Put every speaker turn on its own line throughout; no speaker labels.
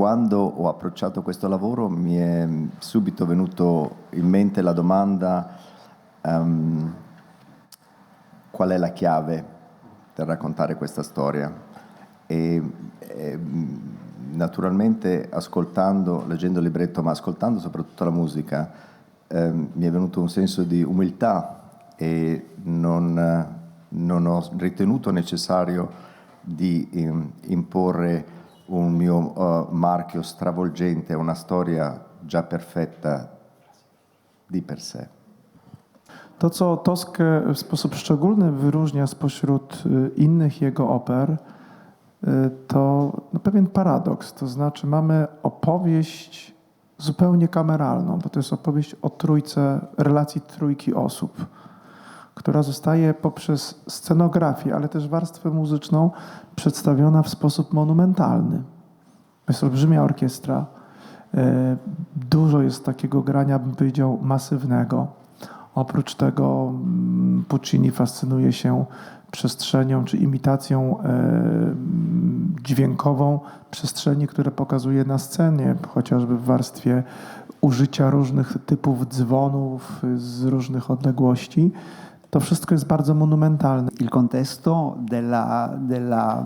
quando ho approcciato questo lavoro mi è subito venuto in mente la domanda ehm, qual è la chiave per raccontare questa storia. E, e, naturalmente ascoltando, leggendo il libretto, ma ascoltando soprattutto la musica, ehm, mi è venuto un senso di umiltà e non, non ho ritenuto necessario di ehm, imporre un mio uh, marchio stravolgente, una storia già perfetta di per sé.
To, co Toskę w sposób szczególny wyróżnia spośród y, innych jego oper, y, to no, pewien paradoks. To znaczy, mamy opowieść zupełnie kameralną, bo to jest opowieść o trójce, relacji trójki osób, która zostaje poprzez scenografię, ale też warstwę muzyczną przedstawiona w sposób monumentalny. Jest olbrzymia orkiestra. y, Dużo jest takiego grania, bym powiedział, masywnego. Oprócz tego mm, Puccini fascynuje się przestrzenią czy imitacją e, mm, dźwiękową przestrzeni, które pokazuje na scenie, chociażby w warstwie użycia różnych typów dzwonów z różnych odległości. To wszystko jest bardzo monumentalne.
Il contesto della- della,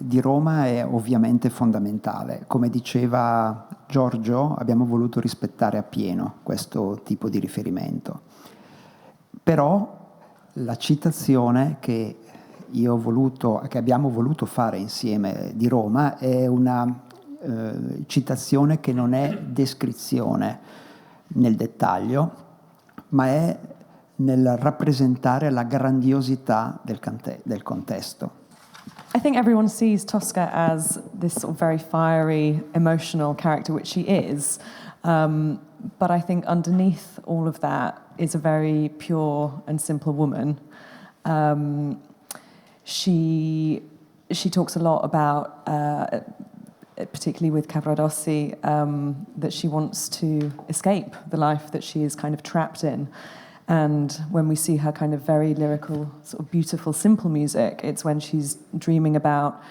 di Roma è ovviamente fondamentale. Come diceva Giorgio, abbiamo voluto rispettare appieno questo tipo di riferimento. Però la citazione che, voluto, che abbiamo voluto fare insieme di Roma è una eh, citazione che non è descrizione nel dettaglio, ma è nel rappresentare la grandiosità del, cante- del contesto.
I think everyone sees Tosca as this sort of very fiery, emotional character, which she is. Um, but I think underneath all of that is a very pure and simple woman. Um, she she talks a lot about, uh, particularly with Cavaradossi, um, that she wants to escape the life that she is kind of trapped in. And when we see her kind of very lyrical, sort of beautiful, simple music, it's when she's dreaming about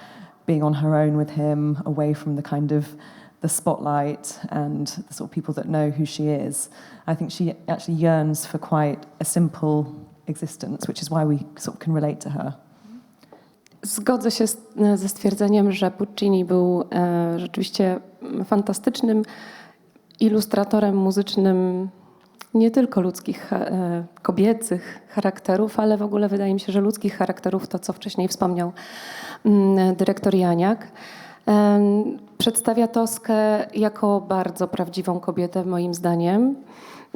being on her own with him, away from the kind of the spotlight and the sort of people that know who she is. I think she actually yearns for quite a simple existence, which is why we sort of can relate to her.
Zgodzę się z, ze stwierdzeniem, że Puccini był e, rzeczywiście fantastycznym ilustratorem muzycznym nie tylko ludzkich, e, kobiecych charakterów, ale w ogóle wydaje mi się, że ludzkich charakterów, to co wcześniej wspomniał mm, dyrektor Janiak. Przedstawia Toskę jako bardzo prawdziwą kobietę, moim zdaniem,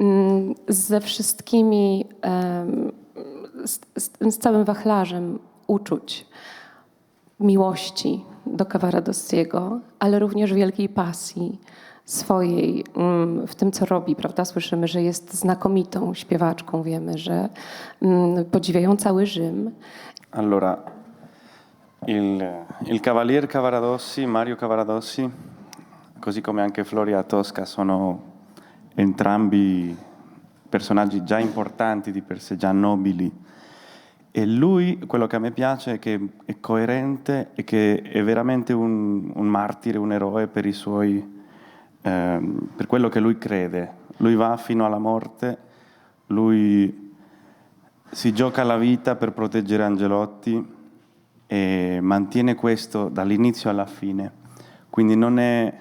Mm, ze wszystkimi, z, z, całym wachlarzem uczuć, miłości do Cavaradossiego, ale również wielkiej pasji swojej mm, w tym, co robi, prawda? Słyszymy, że jest znakomitą śpiewaczką, wiemy, że mm, podziwiają cały Rzym.
Allora, il, il Cavalier Cavaradossi, Mario Cavaradossi, così come anche Floria Tosca, sono entrambi personaggi già importanti di per sé, già nobili. E lui, quello che a me piace è che è coerente e che è veramente un, un martire, un eroe per i suoi, ehm, per quello che lui crede. Lui va fino alla morte, lui si gioca la vita per proteggere Angelotti e mantiene questo dall'inizio alla fine. Quindi non è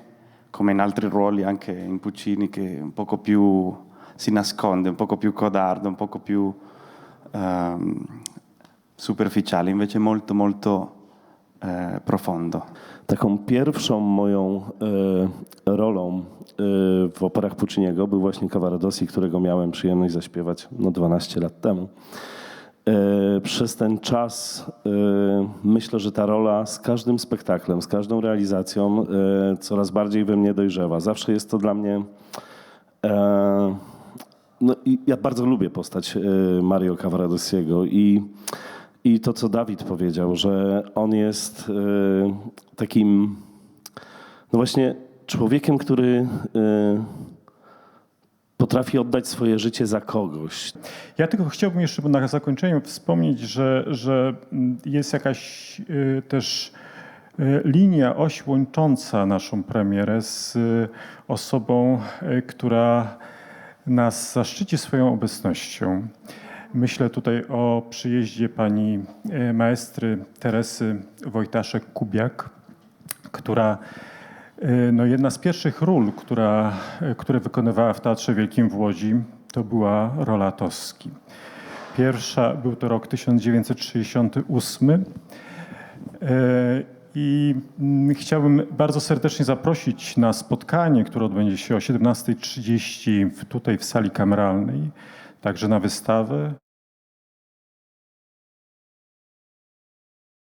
come in altri ruoli, anche in Puccini, che un poco più si nasconde, un poco più codardo, un poco più ehm, superficiale, invece molto molto profondo.
Taką pierwszą moją e, rolą e, w operach Pucciniego był właśnie Cavaradossi, którego miałem przyjemność zaśpiewać no, 12 lat temu. E, przez ten czas e, myślę, że ta rola z każdym spektaklem, z każdą realizacją e, coraz bardziej we mnie dojrzewa. Zawsze jest to dla mnie. E, no, i ja bardzo lubię postać e, Mario Cavaradossiego i, i to, co Dawid powiedział, że on jest e, takim, no właśnie, człowiekiem, który e, potrafi oddać swoje życie za kogoś.
Ja tylko chciałbym jeszcze na zakończenie wspomnieć, że, że jest jakaś y, też linia, oś łącząca naszą premierę z osobą, która nas zaszczyci swoją obecnością. Myślę tutaj o przyjeździe pani e, maestry Teresy Wojtaszek-Kubiak, która e, no jedna z pierwszych ról, która, e, które wykonywała w Teatrze Wielkim w Łodzi, to była rola Toski. Pierwsza, był to rok 1968. E, I mm, chciałbym bardzo serdecznie zaprosić na spotkanie, które odbędzie się o 17.30 w- tutaj w sali kameralnej, także na wystawę.